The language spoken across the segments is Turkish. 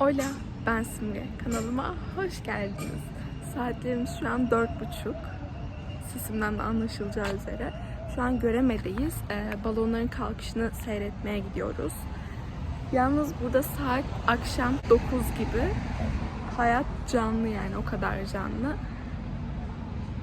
Hola, ben Simge. Kanalıma hoş geldiniz. Saatlerimiz şu an dört buçuk. Sesimden de anlaşılacağı üzere. Şu an Göreme'deyiz. Ee, balonların kalkışını seyretmeye gidiyoruz. Yalnız burada saat akşam 9 gibi. Hayat canlı yani o kadar canlı.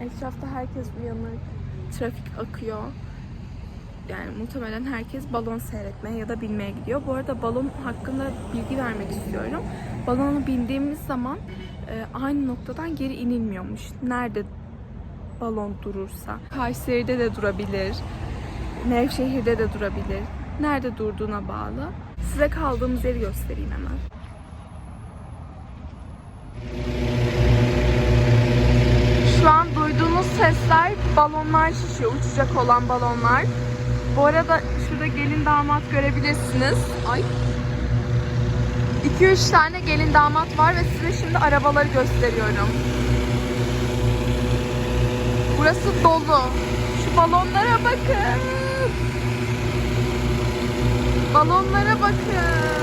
Etrafta herkes uyanık. Trafik akıyor. Yani muhtemelen herkes balon seyretmeye ya da binmeye gidiyor. Bu arada balon hakkında bilgi vermek istiyorum. Balonu bindiğimiz zaman e, aynı noktadan geri inilmiyormuş. Nerede balon durursa. Kayseri'de de durabilir. Nevşehir'de de durabilir. Nerede durduğuna bağlı. Size kaldığımız yeri göstereyim hemen. Şu an duyduğunuz sesler balonlar şişiyor. Uçacak olan balonlar. Bu arada şurada gelin damat görebilirsiniz. Ay. 2-3 tane gelin damat var ve size şimdi arabaları gösteriyorum. Burası dolu. Şu balonlara bakın. Balonlara bakın.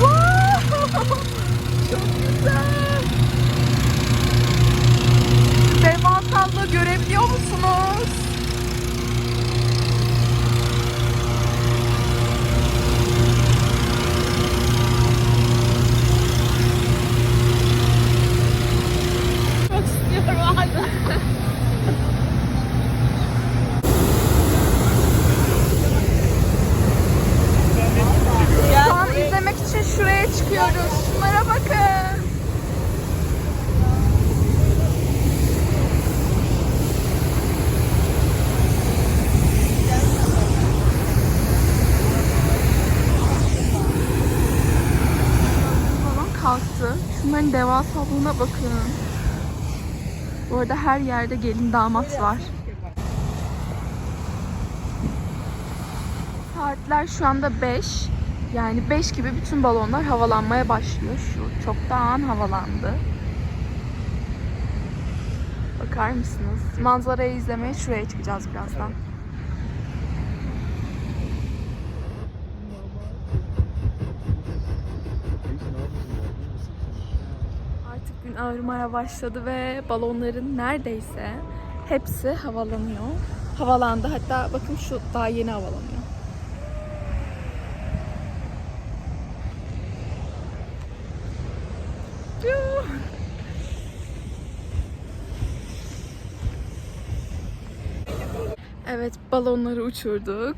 Wow! Çok güzel. Devasallığı görebiliyor musunuz? Çok istiyorum hala. Şu an izlemek için şuraya çıkıyoruz. Şunlara bakın. Balon kalktı. Şunların devasalığına bakın. Bu arada her yerde gelin damat var. Saatler şu anda 5. Yani 5 gibi bütün balonlar havalanmaya başlıyor. Şu çoktan havalandı. Bakar mısınız? Manzarayı izlemeye şuraya çıkacağız birazdan. Artık gün ağırmaya başladı ve balonların neredeyse hepsi havalanıyor. Havalandı. Hatta bakın şu daha yeni havalanıyor. Evet balonları uçurduk.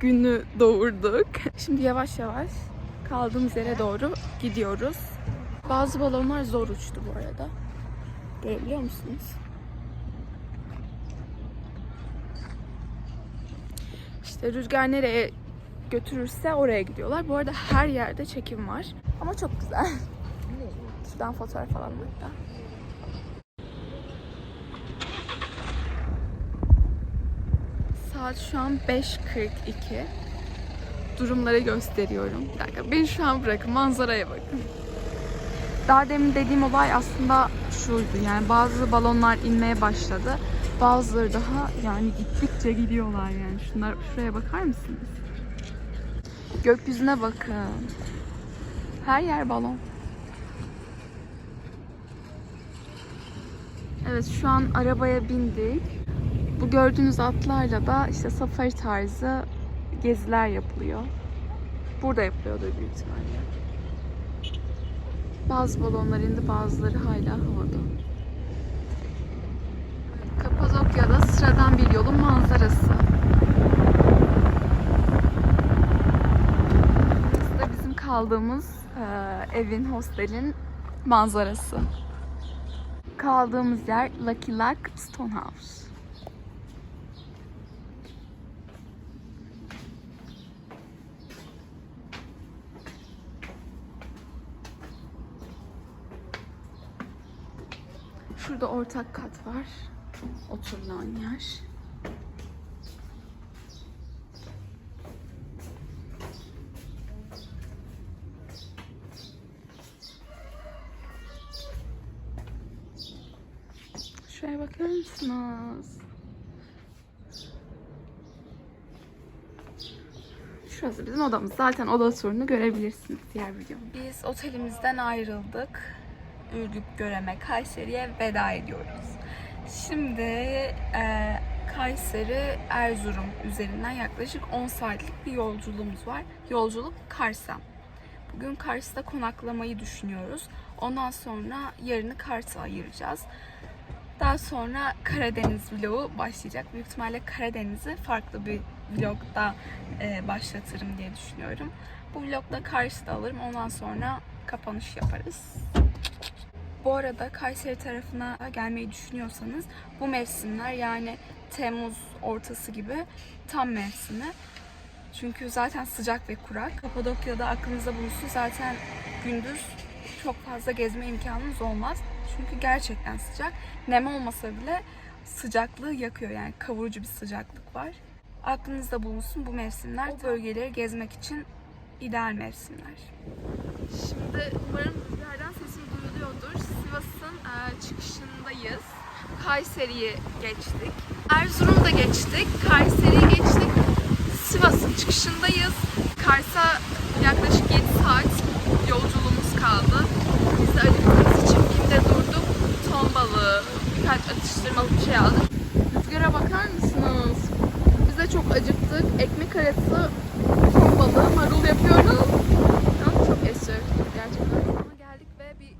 Günü doğurduk. Şimdi yavaş yavaş kaldığımız yere doğru gidiyoruz. Bazı balonlar zor uçtu bu arada. Görebiliyor musunuz? İşte rüzgar nereye götürürse oraya gidiyorlar. Bu arada her yerde çekim var. Ama çok güzel. Şuradan fotoğraf alalım hatta. Saat şu an 5.42. Durumları gösteriyorum. Bir dakika beni şu an bırakın manzaraya bakın. Daha demin dediğim olay aslında şuydu. Yani bazı balonlar inmeye başladı. Bazıları daha yani gittikçe gidiyorlar yani. Şunlar şuraya bakar mısınız? Gökyüzüne bakın. Her yer balon. Evet şu an arabaya bindik. Bu gördüğünüz atlarla da işte safari tarzı geziler yapılıyor. Burada yapılıyordur büyük ihtimalle. Bazı balonlar indi, bazıları hala havada. Kapadokya'da sıradan bir yolun manzarası. Burası da bizim kaldığımız e, evin, hostelin manzarası. Kaldığımız yer Lucky Luck Stonehouse. Şurada ortak kat var. Oturulan yer. Şuraya bakar mısınız? Şurası bizim odamız. Zaten oda turunu görebilirsiniz diğer videomda. Biz otelimizden ayrıldık. Ürgüp Göreme Kayseri'ye veda ediyoruz. Şimdi e, Kayseri Erzurum üzerinden yaklaşık 10 saatlik bir yolculuğumuz var. Yolculuk Kars'a. Bugün Kars'ta konaklamayı düşünüyoruz. Ondan sonra yarını Kars'a ayıracağız. Daha sonra Karadeniz vlogu başlayacak. Büyük ihtimalle Karadeniz'i farklı bir vlogda e, başlatırım diye düşünüyorum. Bu vlogda Kars'ta alırım. Ondan sonra kapanış yaparız. Bu arada Kayseri tarafına gelmeyi düşünüyorsanız bu mevsimler yani Temmuz ortası gibi tam mevsimi. Çünkü zaten sıcak ve kurak. Kapadokya'da aklınızda bulunsun zaten gündüz çok fazla gezme imkanınız olmaz. Çünkü gerçekten sıcak. Nem olmasa bile sıcaklığı yakıyor yani kavurucu bir sıcaklık var. Aklınızda bulunsun bu mevsimler bölgeleri gezmek için ideal mevsimler. Şimdi umarım rüzgardan sesim duyuluyordur. Sivas'ın e, çıkışındayız. Kayseri'yi geçtik. Erzurum'da geçtik. Kayseri'yi geçtik. Sivas'ın çıkışındayız. Kars'a yaklaşık 7 saat yolculuğumuz kaldı. Biz de acıktığımız için BİM'de durduk. Ton balığı, birkaç atıştırmalık bir şey aldık. Rüzgara bakar mısınız? Biz de çok acıktık. Ekmek arası ton balığı, marul yapıyoruz. Ama çok esiyor gerçekten. Ama geldik ve bir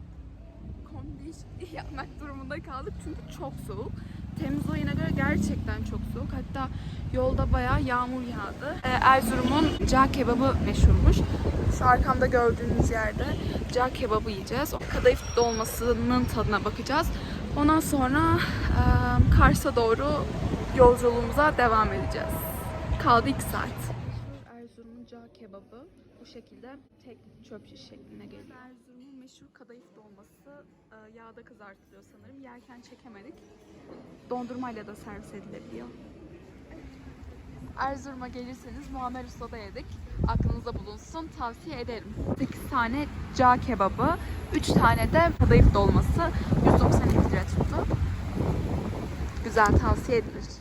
kombi değişikliği yapmak durumunda kaldık çünkü çok soğuk. Temmuz ayına göre gerçekten çok soğuk. Hatta yolda bayağı yağmur yağdı. Ee, Erzurum'un cağ kebabı meşhurmuş. Şu arkamda gördüğünüz yerde cağ kebabı yiyeceğiz. Kadayıf dolmasının tadına bakacağız. Ondan sonra e, Kars'a doğru yolculuğumuza devam edeceğiz. Kaldı 2 saat. Erzurum'un cağ kebabı bu şekilde tek çöp şiş şeklinde geliyor. Erzurum'un meşhur kadayıf yağda kızartılıyor sanırım. Yerken çekemedik. Dondurmayla da servis edilebiliyor. Erzurum'a gelirseniz Muammer Usta'da yedik. Aklınızda bulunsun. Tavsiye ederim. 8 tane cağ kebabı, 3 tane de kadayıf dolması 192 lira tuttu. Güzel tavsiye edilir.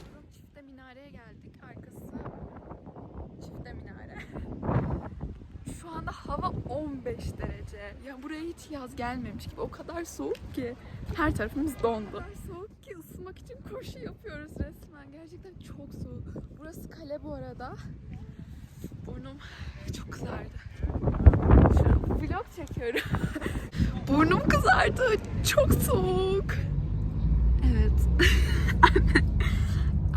Anda hava 15 derece. Ya buraya hiç yaz gelmemiş gibi. O kadar soğuk ki. Her tarafımız dondu. O kadar soğuk ki ısınmak için koşu yapıyoruz resmen. Gerçekten çok soğuk. Burası kale bu arada. Burnum çok kızardı. Şu an vlog çekiyorum. Burnum kızardı. Çok soğuk. Evet.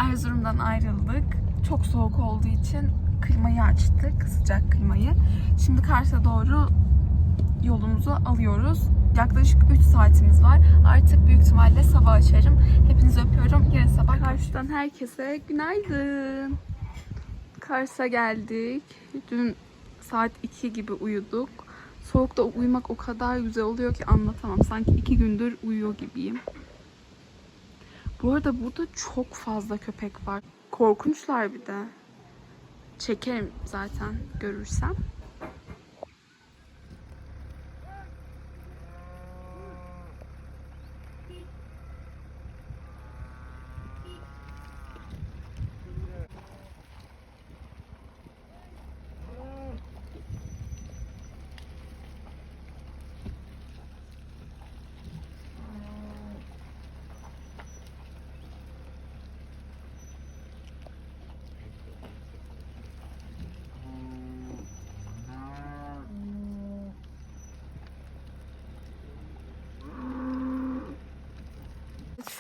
Erzurum'dan ayrıldık. Çok soğuk olduğu için klimayı açtık. Sıcak klimayı. Şimdi Kars'a doğru yolumuzu alıyoruz. Yaklaşık 3 saatimiz var. Artık büyük ihtimalle sabah açarım. Hepinizi öpüyorum. Yarın sabah Kars'tan herkese günaydın. Kars'a geldik. Dün saat 2 gibi uyuduk. Soğukta uyumak o kadar güzel oluyor ki anlatamam. Sanki iki gündür uyuyor gibiyim. Bu arada burada çok fazla köpek var. Korkunçlar bir de. Çekerim zaten görürsem.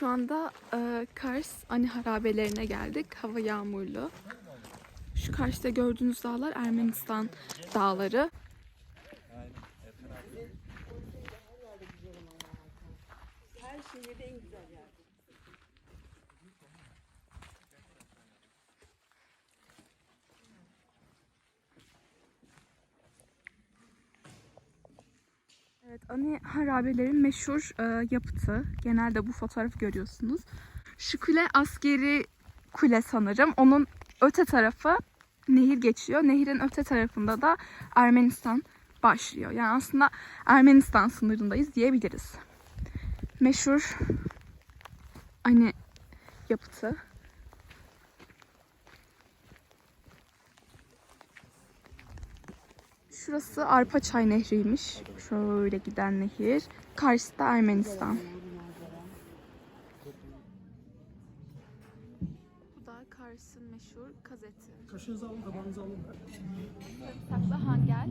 Şu anda e, Kars Ani harabelerine geldik. Hava yağmurlu. Şu karşıda gördüğünüz dağlar Ermenistan dağları. Evet, Ani harabelerin meşhur e, yapıtı. Genelde bu fotoğrafı görüyorsunuz. Şu kule askeri kule sanırım. Onun öte tarafı nehir geçiyor. Nehirin öte tarafında da Ermenistan başlıyor. Yani aslında Ermenistan sınırındayız diyebiliriz. Meşhur Ani yapıtı. Şurası Arpaçay Nehri'ymiş. Şöyle giden nehir. Karşısı da Ermenistan. Bu da Kars'ın meşhur kazeti. Kaşınızı alın, tabağınızı alın. Saklı hangel.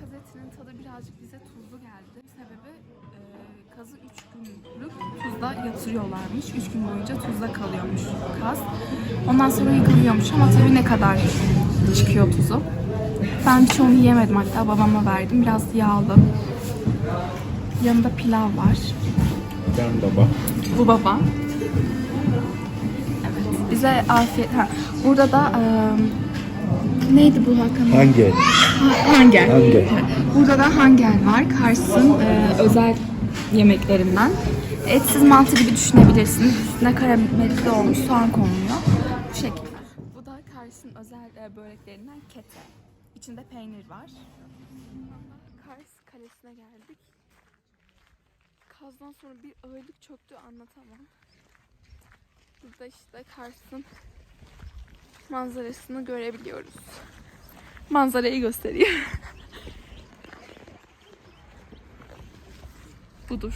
Kazetinin tadı birazcık bize tuzlu geldi. Sebebi e, kazı 3 günlük tuzda yatırıyorlarmış. 3 gün boyunca tuzda kalıyormuş kaz. Ondan sonra yıkanıyormuş ama tabii ne kadar çıkıyor tuzu. Ben hiç onu yiyemedim hatta babama verdim. Biraz yağlı. Yanında pilav var. Ben baba. Bu baba. Evet. Bize afiyet. Ha, burada da e, neydi bu Hakan? Hangi? Ha- Hangel. Hangel. Burada da hangel var. Kars'ın e, özel yemeklerinden. Etsiz mantı gibi düşünebilirsiniz. Üstüne karamelizli olmuş soğan konuluyor. Bu şekilde. Bu da Kars'ın özel e, böreklerinden kete. İçinde peynir var. Kars Kalesi'ne geldik. Kazdan sonra bir ağırlık çöktü anlatamam. Burada işte Kars'ın manzarasını görebiliyoruz. Manzarayı göstereyim. Budur.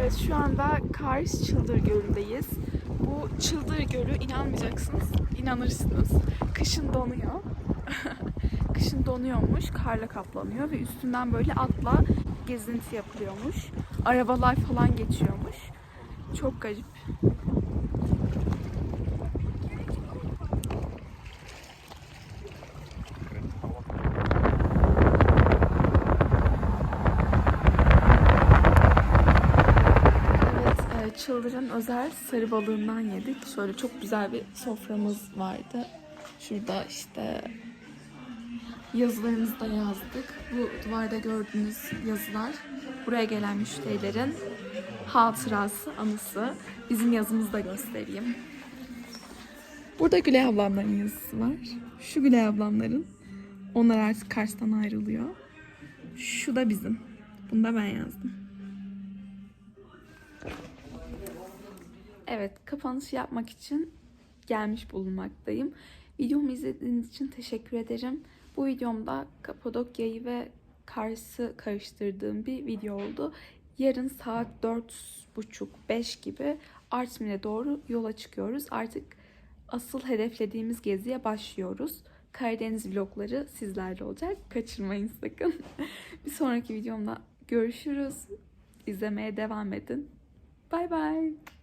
Evet şu anda Kars Çıldır Gölü'ndeyiz. Bu Çıldır Gölü inanmayacaksınız, inanırsınız. Kışın donuyor. Kışın donuyormuş, karla kaplanıyor ve üstünden böyle atla gezinti yapılıyormuş. Arabalar falan geçiyormuş. Çok garip. Evet, Çıldır'ın özel sarı balığından yedik. Şöyle çok güzel bir soframız vardı. Şurada işte yazılarımızı da yazdık. Bu duvarda gördüğünüz yazılar buraya gelen müşterilerin hatırası, anısı. Bizim yazımızı da göstereyim. Burada Gülay ablamların yazısı var. Şu Gülay ablamların. Onlar artık Kars'tan ayrılıyor. Şu da bizim. Bunu da ben yazdım. Evet, kapanış yapmak için gelmiş bulunmaktayım. Videomu izlediğiniz için teşekkür ederim. Bu videomda Kapadokya'yı ve Kars'ı karıştırdığım bir video oldu. Yarın saat 4.30-5 gibi Artvin'e doğru yola çıkıyoruz. Artık asıl hedeflediğimiz geziye başlıyoruz. Karadeniz vlogları sizlerle olacak. Kaçırmayın sakın. bir sonraki videomda görüşürüz. İzlemeye devam edin. Bye bye.